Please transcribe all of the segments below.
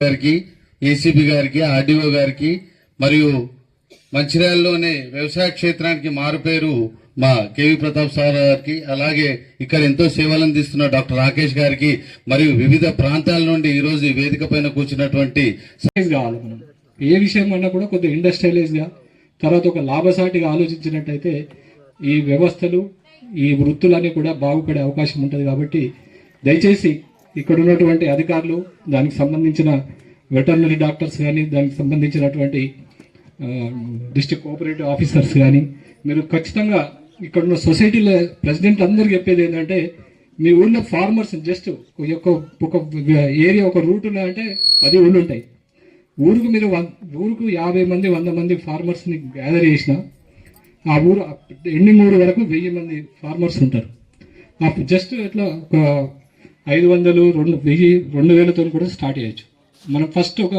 గారికి ఏసీబీ గారికి ఆర్డీఓ గారికి మరియు మంచిర్యాలలోనే వ్యవసాయ క్షేత్రానికి మారుపేరు మా కేవి ప్రతాప్ సార్ గారికి అలాగే ఇక్కడ ఎంతో సేవలు అందిస్తున్న డాక్టర్ రాకేష్ గారికి మరియు వివిధ ప్రాంతాల నుండి ఈ రోజు ఈ వేదిక పైన కూర్చున్నటువంటి కావాలి మనం ఏ విషయం అన్నా కూడా కొద్దిగా ఇండస్ట్రియలైజ్గా తర్వాత ఒక లాభసాటిగా ఆలోచించినట్టయితే ఈ వ్యవస్థలు ఈ వృత్తులన్నీ కూడా బాగుపడే అవకాశం ఉంటుంది కాబట్టి దయచేసి ఇక్కడ ఉన్నటువంటి అధికారులు దానికి సంబంధించిన వెటర్నరీ డాక్టర్స్ కానీ దానికి సంబంధించినటువంటి డిస్టిక్ కోఆపరేటివ్ ఆఫీసర్స్ కానీ మీరు ఖచ్చితంగా ఇక్కడ ఉన్న సొసైటీలో ప్రెసిడెంట్ అందరికి చెప్పేది ఏంటంటే మీ ఊళ్ళో ఫార్మర్స్ జస్ట్ ఒక ఒక ఏరియా ఒక రూట్ అంటే పది ఊళ్ళు ఉంటాయి. ఊరుకు మీరు వన్- ఊరుకు యాభై మంది వంద మంది ఫార్మర్స్ని గ్యాదర్ చేసిన ఆ ఊరు ఎండింగ్ ఊరు వరకు వెయ్యి మంది ఫార్మర్స్ ఉంటారు. జస్ట్ ఇట్లా ఒక ఐదు వందలు రెండు వెయ్యి రెండు వేలతో కూడా స్టార్ట్ చేయొచ్చు. మనం ఫస్ట్ ఒక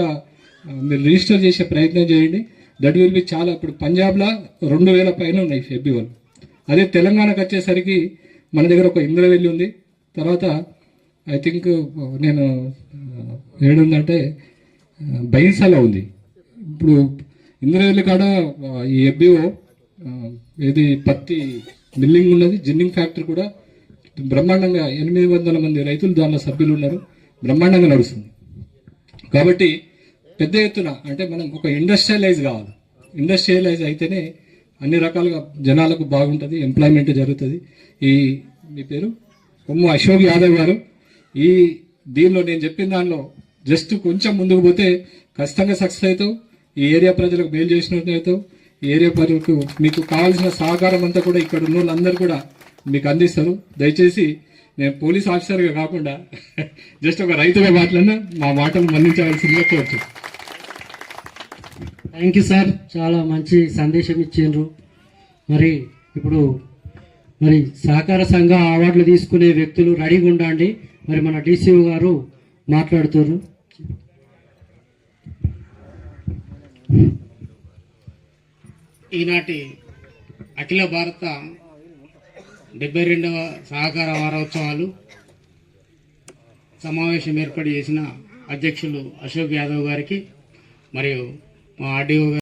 మీరు రిజిస్టర్ చేసే ప్రయత్నం చేయండి. దట్ విల్ బి చాలా ఇప్పుడు పంజాబ్లో రెండు వేల పైన ఉన్నాయి ఫెబ్రివల్ అదే తెలంగాణకు వచ్చేసరికి మన దగ్గర ఒక ఇంద్రవెల్లి ఉంది. తర్వాత ఐ థింక్ నేను ఏడుందంటే ఆ, బైన్సాలో ఉంది. ఇప్పుడు ఇంద్రవెల్లి కాడ ఈ ఎఫ్బిఓ ఏది పత్తి మిల్లింగ్ ఉన్నది జిన్నింగ్ ఫ్యాక్టరీ కూడా బ్రహ్మాండంగా ఎనిమిది వందల మంది రైతులు దానిలో సభ్యులు ఉన్నారు. బ్రహ్మాండంగా నడుస్తుంది. కాబట్టి పెద్ద ఎత్తున అంటే మనం ఒక ఇండస్ట్రియలైజ్ కావాలి. ఇండస్ట్రియలైజ్ అయితేనే అన్ని రకాలుగా జనాలకు బాగుంటుంది ఎంప్లాయ్మెంట్ జరుగుతుంది. ఈ మీ పేరు? కొమ్ము అశోక్ యాదవ్ గారు. ఈ దీనిలో నేను చెప్పిన దానిలో జస్ట్ కొంచెం ముందుకు పోతే ఖచ్చితంగా సక్సెస్ అవుతావు. ఈ ఏరియా ప్రజలకు మేలు చేసినట్టు అవుతావు. ఈ ఏరియా ప్రజలకు మీకు కావాల్సిన సహకారం అంతా కూడా ఇక్కడ ఉన్న వాళ్ళందరూ కూడా మీకు అందిస్తారు దయచేసి నేను పోలీస్ ఆఫీసర్గా కాకుండా జస్ట్ ఒక రైతుగా మాట్లాడినా మా మాటలు మన్నించవలసిందిగా కోరుచు. థ్యాంక్ యూ సార్ చాలా మంచి సందేశం ఇచ్చిండ్రు. మరి ఇప్పుడు మరి సహకార సంఘ అవార్డులు తీసుకునే వ్యక్తులు రెడీగా ఉండండి. మరి మన డీసీఓ గారు మాట్లాడుతున్నారు ఈనాటి అఖిల భారత డెబ్బై రెండవ సహకార వారోత్సవాలు సమావేశం ఏర్పాటు చేసిన అధ్యక్షులు అశోక్ యాదవ్ గారికి మరియు మా ఆర్డీఓ